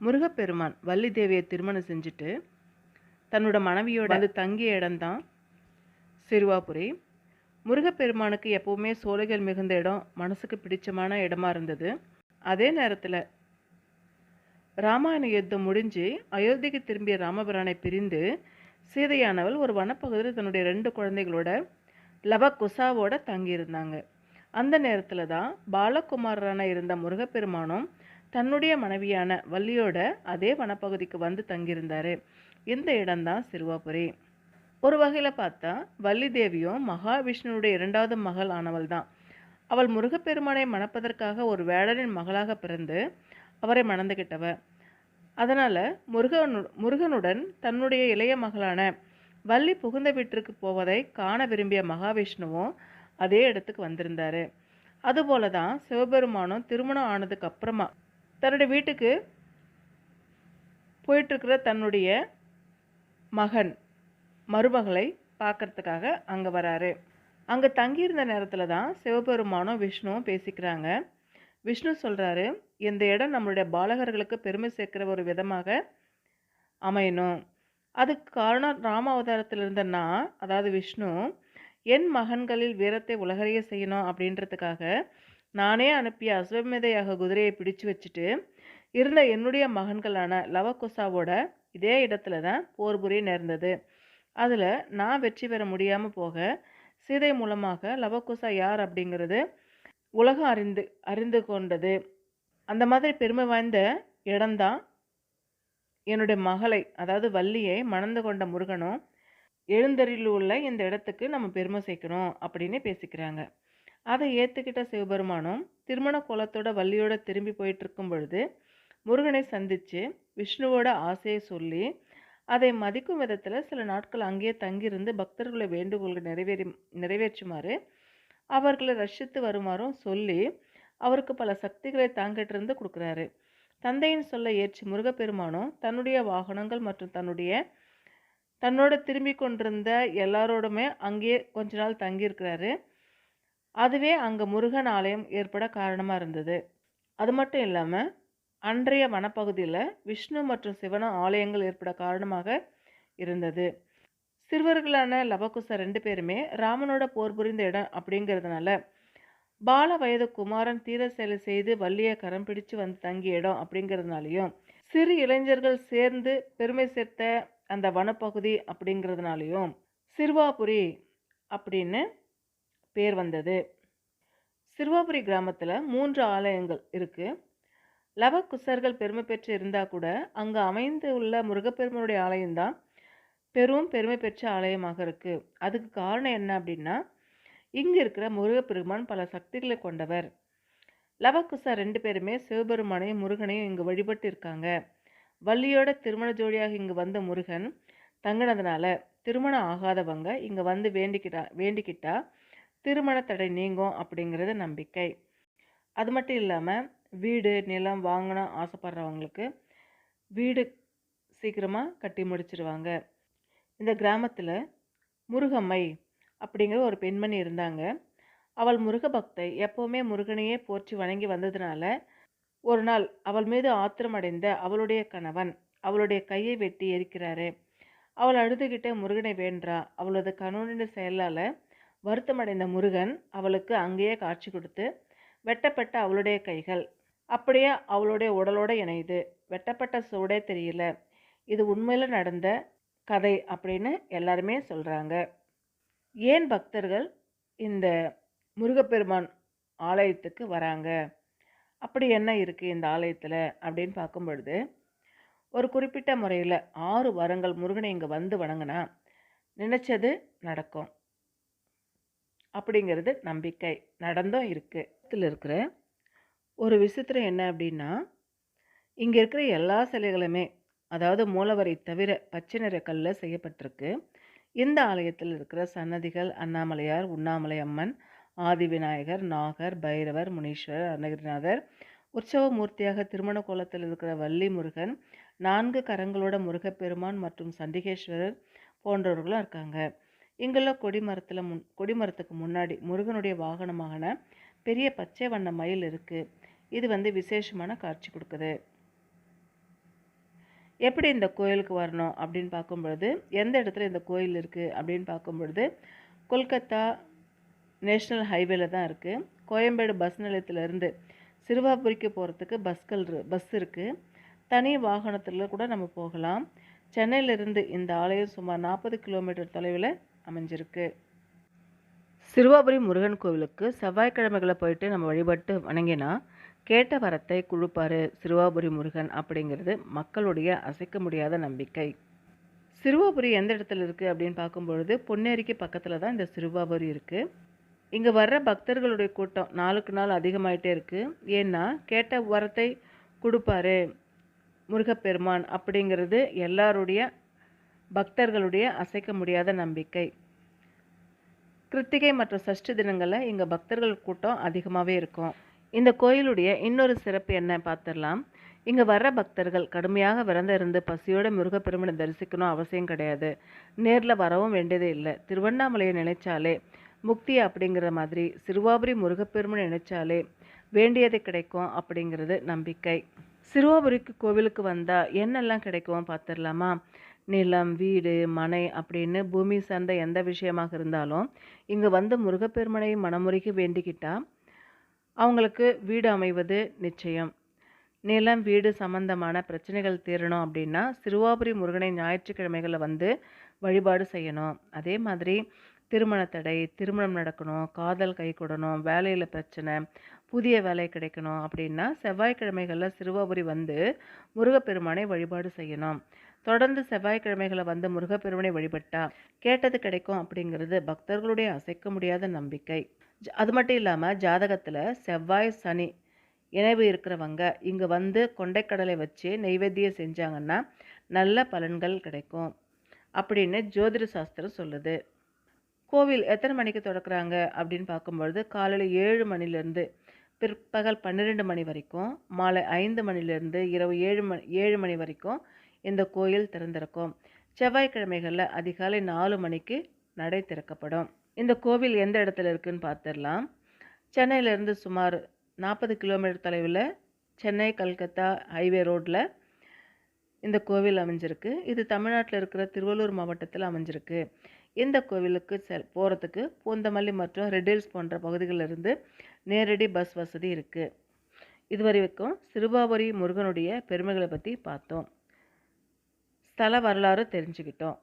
முருகப்பெருமான் வள்ளி தேவியை திருமணம் செஞ்சுட்டு தன்னோட மனைவியோட அது தங்கிய இடம்தான் சிறுவாபுரி. முருகப்பெருமானுக்கு எப்பவுமே சோலைகள் மிகுந்த இடம் மனசுக்கு பிடிச்சமான இடமா இருந்தது. அதே நேரத்தில் ராமாயண யுத்தம் முடிஞ்சு அயோத்திக்கு திரும்பிய ராமபிரானை பிரிந்து சீதையானவள் ஒரு வனப்பகுதியில் தன்னுடைய ரெண்டு குழந்தைகளோட லவ குசாவோட தங்கியிருந்தாங்க. அந்த நேரத்தில் தான் பாலகுமாரரான இருந்த முருகப்பெருமானும் தன்னுடைய மனைவியான வள்ளியோட அதே வனப்பகுதிக்கு வந்து தங்கியிருந்தாரு. இந்த இடம்தான் சிறுவாபுரி. ஒரு வகையில் பார்த்தா வள்ளி தேவியும் மகாவிஷ்ணுவுடைய இரண்டாவது மகள் ஆனவள் தான் அவள் முருகப்பெருமானை மணப்பதற்காக ஒரு வேடனின் மகளாக பிறந்து அவரை மணந்துகிட்டவ. அதனால் முருகனு முருகனுடன் தன்னுடைய இளைய மகளான வள்ளி புகுந்த வீட்டிற்கு போவதை காண விரும்பிய மகாவிஷ்ணுவும் அதே இடத்துக்கு வந்திருந்தாரு. அதுபோல தான் சிவபெருமானும் திருமணம் ஆனதுக்கு அப்புறமா தன்னுடைய வீட்டுக்கு போயிட்டுருக்கிற தன்னுடைய மகன் மருமகளை பார்க்கறதுக்காக அங்கே வராரு. அங்கே தங்கியிருந்த நேரத்தில் தான் சிவபெருமானும் விஷ்ணுவும் பேசிக்கிறாங்க. விஷ்ணு சொல்கிறாரு இந்த இடம் நம்மளுடைய பாலகர்களுக்கு பெருமை சேர்க்கிற ஒரு விதமாக அமையணும். அதுக்கு காரணம் ராம அவதாரத்தில் இருந்த நான் அதாவது விஷ்ணு என் மகன்களில் வீரத்தை உலகறிய செய்யணும் அப்படின்றதுக்காக நானே அனுப்பிய அஸ்வமேதையாக குதிரையை பிடிச்சு வச்சுட்டு இருந்த என்னுடைய மகன்களான லவகுசாவோட இதே இடத்துல தான் போர் புரிய நேர்ந்தது. அதில் நான் வெற்றி பெற முடியாமல் போக சீதை மூலமாக லவகுசா யார் அப்படிங்கிறது உலகம் அறிந்து அறிந்து கொண்டது. அந்த மாதிரி பெருமை வாய்ந்த இடம்தான் என்னுடைய மகளை அதாவது வள்ளியை மணந்து கொண்ட முருகனும் எழுந்தறியில் உள்ள இந்த இடத்துக்கு நம்ம பெருமை சேர்க்கணும் அப்படின்னு பேசிக்கிறாங்க. அதை ஏற்றுக்கிட்ட சிவபெருமானும் திருமண கோலத்தோட வள்ளியோட திரும்பி போயிட்டு பொழுது முருகனை சந்தித்து விஷ்ணுவோட ஆசையை சொல்லி அதை மதிக்கும் விதத்தில் சில நாட்கள் அங்கேயே தங்கியிருந்து பக்தர்களை வேண்டுகோள்கள் நிறைவேறி நிறைவேற்றுமாறு அவர்களை ரஷித்து வருமாறும் சொல்லி அவருக்கு பல சக்திகளை தாங்கிட்டிருந்து கொடுக்குறாரு. தந்தையின் சொல்ல ஏற்றி முருகப்பெருமானும் தன்னுடைய வாகனங்கள் மற்றும் தன்னுடைய தன்னோட திரும்பி கொண்டிருந்த எல்லாரோடுமே அங்கேயே கொஞ்ச நாள் தங்கியிருக்கிறாரு. அதுவே அங்கே முருகன் ஆலயம் ஏற்பட காரணமாக இருந்தது. அது மட்டும் இல்லாமல் அன்றைய வனப்பகுதியில் விஷ்ணு மற்றும் சிவன ஆலயங்கள் ஏற்பட காரணமாக இருந்தது. சிறுவர்களான லவகுச ரெண்டு பேருமே ராமனோட போர் புரிந்த இடம் அப்படிங்கிறதுனால பால வயது குமாரன் தீர செயலை செய்து வள்ளியை கரம் பிடிச்சு வந்து தங்கிய இடம் அப்படிங்கிறதுனாலையும் சிறு இளைஞர்கள் சேர்ந்து பெருமை சேர்த்த அந்த வனப்பகுதி அப்படிங்கிறதுனாலையும் சிறுவாபுரி அப்படின்னு பேர் வந்தது. சிறுவாபுரி கிராமத்தில் மூன்று ஆலயங்கள் இருக்குது லவக்குசர்கள் பெருமை பெற்று இருந்தால் கூட அங்கே அமைந்து உள்ள முருகப்பெருமனுடைய ஆலயம்தான் பெரும் பெருமை பெற்ற ஆலயமாக இருக்குது அதுக்கு காரணம் என்ன அப்படின்னா இங்கே இருக்கிற முருகப்பெருமான் பல சக்திகளை கொண்டவர். லவகுசா ரெண்டு பேருமே சிவபெருமானையும் முருகனையும் இங்கே வழிபட்டு இருக்காங்க. வள்ளியோட திருமண ஜோடியாக இங்கே வந்த முருகன் தங்கினதுனால திருமணம் ஆகாதவங்க இங்கே வந்து வேண்டிக்கிட்டா வேண்டிக்கிட்டா திருமண தடை நீங்கும் அப்படிங்கிறது நம்பிக்கை. அது மட்டும் இல்லாமல் வீடு நிலம் வாங்கணும் ஆசைப்படுறவங்களுக்கு வீடு சீக்கிரமாக கட்டி முடிச்சிருவாங்க. இந்த கிராமத்தில் முருகம்மை அப்படிங்கிற ஒரு பெண்மணி இருந்தாங்க. அவள் முருக பக்தை எப்போவுமே முருகனையே போற்றி வணங்கி வந்ததுனால ஒரு நாள் அவள் மீது ஆத்திரமடைந்த அவளுடைய கணவன் அவளுடைய கையை வெட்டி எரிக்கிறாரு. அவள் அழுதுகிட்ட முருகனை வேண்டா அவளது கணவனின் செயலால் வருத்தமடைந்த முருகன் அவளுக்கு அங்கேயே காட்சி கொடுத்து வெட்டப்பட்ட அவளுடைய கைகள். அப்படியே அவளுடைய உடலோட இணையுது. வெட்டப்பட்ட சுவடே தெரியல. இது உண்மையில் நடந்த கதை அப்படின்னு எல்லாருமே சொல்கிறாங்க ஏன் பக்தர்கள் இந்த முருகப்பெருமான் ஆலயத்துக்கு வராங்க? அப்படி என்ன இருக்குது இந்த ஆலயத்தில்? அப்படின்னு பார்க்கும் பொழுது ஒரு குறிப்பிட்ட முறையில் ஆறு வாரங்கள் முருகனை இங்கே வந்து வணங்கினா நினச்சது நடக்கும். அப்படிங்கிறது நம்பிக்கை நடந்தும் இருக்குது இதில் இருக்கிற ஒரு விசித்திரம் என்ன அப்படின்னா இங்கே இருக்கிற எல்லா சிலைகளுமே அதாவது மூலவரை தவிர பச்சை நிற கல்லில் செய்யப்பட்டிருக்கு. இந்த ஆலயத்தில் இருக்கிற சன்னதிகள் அண்ணாமலையார் உண்ணாமலை அம்மன் ஆதிவிநாயகர் நாகர் பைரவர் முனீஸ்வரர் அருணகிரிநாதர் உற்சவ மூர்த்தியாக திருமண கோலத்தில் இருக்கிற வள்ளி முருகன் நான்கு கரங்களோட முருகப்பெருமான் மற்றும் சண்டிகேஸ்வரர் போன்றவர்களும் இருக்காங்க. இங்குள்ள கொடிமரத்தில் முன் கொடிமரத்துக்கு முன்னாடி முருகனுடைய வாகனமான பெரிய பச்சை வண்ண மயில் இருக்குது இது வந்து விசேஷமான காட்சி கொடுக்குது. எப்படி இந்த கோயிலுக்கு வரணும் அப்படின்னு பார்க்கும் பொழுது எந்த இடத்துல இந்த கோயில் இருக்குது அப்படின்னு பார்க்கும் பொழுது கொல்கத்தா நேஷ்னல் ஹைவேல தான் இருக்குது கோயம்பேடு பஸ் நிலையத்திலேருந்து சிறுவாபுரிக்கு போகிறதுக்கு பஸ்கள் பஸ் இருக்குது தனி வாகனத்தில் கூட நம்ம போகலாம். சென்னையிலிருந்து இந்த ஆலயம் சுமார் நாற்பது கிலோமீட்டர் தொலைவில் அமைஞ்சிருக்கு. சிறுவாபுரி முருகன் கோவிலுக்கு செவ்வாய்க்கிழமைகளை போயிட்டு நம்ம வழிபட்டு வணங்கினா கேட்ட வரத்தை குழுப்பாரு சிறுவாபுரி முருகன் அப்படிங்கிறது மக்களுடைய அசைக்க முடியாத நம்பிக்கை. சிறுவாபுரி எந்த இடத்துல இருக்குது அப்படின்னு பார்க்கும்பொழுது பொன்னேரிக்கு பக்கத்தில் தான் இந்த சிறுவாபுரி இருக்குது இங்கே வர்ற பக்தர்களுடைய கூட்டம் நாளுக்கு நாள் அதிகமாயிட்டே இருக்குது ஏன்னா கேட்ட வரத்தை கொடுப்பாரு முருகப்பெருமான் அப்படிங்கிறது எல்லாருடைய பக்தர்களுடைய அசைக்க முடியாத நம்பிக்கை. கிருத்திகை மற்றும் சஷ்டி தினங்களில் இங்கே பக்தர்கள் கூட்டம் அதிகமாகவே இருக்கும். இந்த கோயிலுடைய இன்னொரு சிறப்பு என்ன பார்த்துடலாம் இங்கே வர்ற பக்தர்கள் கடுமையாக விரதம் இருந்து பசியோட முருகப்பெருமனை தரிசிக்கணும் அவசியம் கிடையாது. நேரில் வரவும் வேண்டியதே இல்லை. திருவண்ணாமலையை நினைச்சாலே முக்தி அப்படிங்கிற மாதிரி சிறுவாபுரி முருகப்பெருமனை நினைச்சாலே வேண்டியது கிடைக்கும் அப்படிங்கிறது நம்பிக்கை. சிறுவாபுரிக்கு கோவிலுக்கு வந்தால் என்னெல்லாம் கிடைக்கும் பார்த்துடலாமா நிலம் வீடு மனை அப்படின்னு பூமி சார்ந்த எந்த விஷயமாக இருந்தாலும் இங்கே வந்து முருகப்பெருமனை மனமுருகி வேண்டிக்கிட்டால் அவங்களுக்கு வீடு அமைவது நிச்சயம். நிலம் வீடு சம்பந்தமான பிரச்சனைகள் தீரணும் அப்படின்னா சிறுவாபுரி முருகனை ஞாயிற்றுக்கிழமைகளை வந்து வழிபாடு செய்யணும். அதே மாதிரி திருமண தடை திருமணம் நடக்கணும் காதல் கைகூடணும் வேலையில் பிரச்சனை புதிய வேலை கிடைக்கணும் அப்படின்னா செவ்வாய்க்கிழமைகளில் சிறுவாபுரி வந்து முருகப்பெருமானை வழிபாடு செய்யணும். தொடர்ந்து செவ்வாய்க்கிழமைகளை வந்து முருகப்பெருமனை வழிபட்டா கேட்டது கிடைக்கும் அப்படிங்கிறது பக்தர்களுடைய அசைக்க முடியாத நம்பிக்கை. ஜ- அது மட்டும் இல்லாமல் ஜாதகத்தில் செவ்வாய் சனி இணைவு இருக்கிறவங்க இங்கே வந்து கொண்டைக்கடலை வச்சு நெய்வேத்தியம் செஞ்சாங்கன்னா நல்ல பலன்கள் கிடைக்கும் அப்படின்னு ஜோதிட சாஸ்திரம் சொல்லுது. கோவில் எத்தனை மணிக்கு தொடக்கிறாங்க அப்படின்னு பார்க்கும்பொழுது காலையில் ஏழு மணிலேருந்து பிற்பகல் பன்னிரெண்டு மணி வரைக்கும் மாலை ஐந்து மணிலேருந்து இரவு ஏழு மணி ஏழு மணி வரைக்கும் இந்த கோயில் திறந்திருக்கும். செவ்வாய்க்கிழமைகளில் அதிகாலை நாலு மணிக்கு நடை திறக்கப்படும். இந்த கோவில் எந்த இடத்துல இருக்குன்னு பார்த்துடலாம் சென்னையிலேருந்து சுமார் நாற்பது கிலோமீட்டர் தொலைவில் சென்னை கல்கத்தா ஹைவே ரோட்டில் இந்த கோவில் அமைஞ்சிருக்கு. இது தமிழ்நாட்டில் இருக்கிற திருவள்ளூர் மாவட்டத்தில் அமைஞ்சிருக்கு. இந்த கோவிலுக்கு செல் போகிறதுக்கு பூந்தமல்லி மற்றும் ரெட்டில்ஸ் போன்ற பகுதிகளில் இருந்து நேரடி பஸ் வசதி இருக்குது இதுவரைக்கும் சிறுபாபுரி முருகனுடைய பெருமைகளை பற்றி பார்த்தோம். ஸ்தல வரலாறு தெரிஞ்சுக்கிட்டோம்.